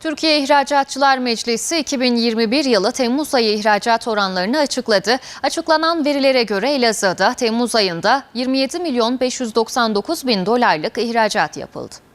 Türkiye İhracatçılar Meclisi 2021 yılı Temmuz ayı ihracat oranlarını açıkladı. Açıklanan verilere göre Elazığ'da Temmuz ayında 27 milyon 599 bin dolarlık ihracat yapıldı.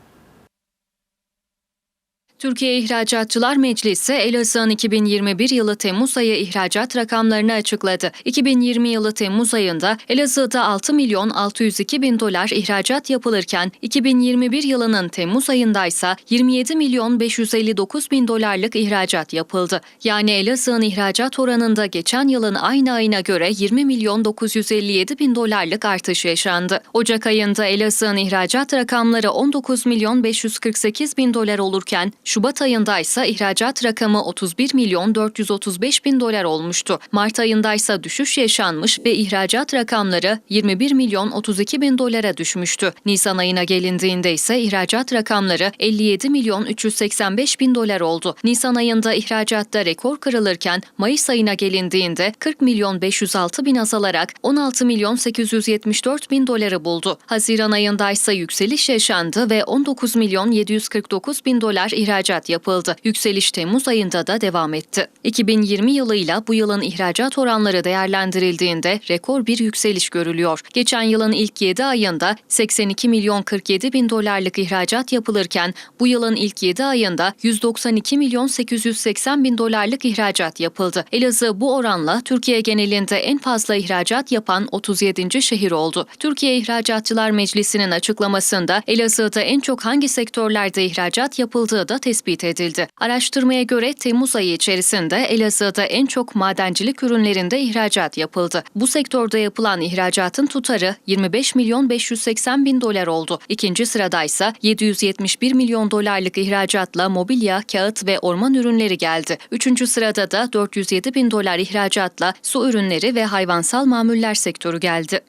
Türkiye İhracatçılar Meclisi Elazığ'ın 2021 yılı Temmuz ayı ihracat rakamlarını açıkladı. 2020 yılı Temmuz ayında Elazığ'da 6 milyon 602 bin dolar ihracat yapılırken 2021 yılının Temmuz ayında ise 27 milyon 559 bin dolarlık ihracat yapıldı. Yani Elazığ'ın ihracat oranında geçen yılın aynı ayına göre 20 milyon 957 bin dolarlık artış yaşandı. Ocak ayında Elazığ'ın ihracat rakamları 19 milyon 548 bin dolar olurken Şubat ayında ise ihracat rakamı 31 milyon 435 bin dolar olmuştu. Mart ayında ise düşüş yaşanmış ve ihracat rakamları 21 milyon 32 bin dolara düşmüştü. Nisan ayına gelindiğinde ise ihracat rakamları 57 milyon 385 bin dolar oldu. Nisan ayında ihracatta rekor kırılırken Mayıs ayına gelindiğinde 40 milyon 506 bin azalarak 16 milyon 874 bin doları buldu. Haziran ayında ise yükseliş yaşandı ve 19 milyon 749 bin dolar ihracat yapıldı. Yükseliş Temmuz ayında da devam etti. 2020 yılıyla bu yılın ihracat oranları değerlendirildiğinde rekor bir yükseliş görülüyor. Geçen yılın ilk 7 ayında 82 milyon 47 bin dolarlık ihracat yapılırken bu yılın ilk 7 ayında 192 milyon 880 bin dolarlık ihracat yapıldı. Elazığ bu oranla Türkiye genelinde en fazla ihracat yapan 37. şehir oldu. Türkiye İhracatçılar Meclisi'nin açıklamasında Elazığ'da en çok hangi sektörlerde ihracat yapıldığı da tespit edildi. Araştırmaya göre Temmuz ayı içerisinde Elazığ'da en çok madencilik ürünlerinde ihracat yapıldı. Bu sektörde yapılan ihracatın tutarı 25 milyon 580 bin dolar oldu. İkinci sırada ise 771 milyon dolarlık ihracatla mobilya, kağıt ve orman ürünleri geldi. Üçüncü sırada da 407 bin dolar ihracatla su ürünleri ve hayvansal mamuller sektörü geldi.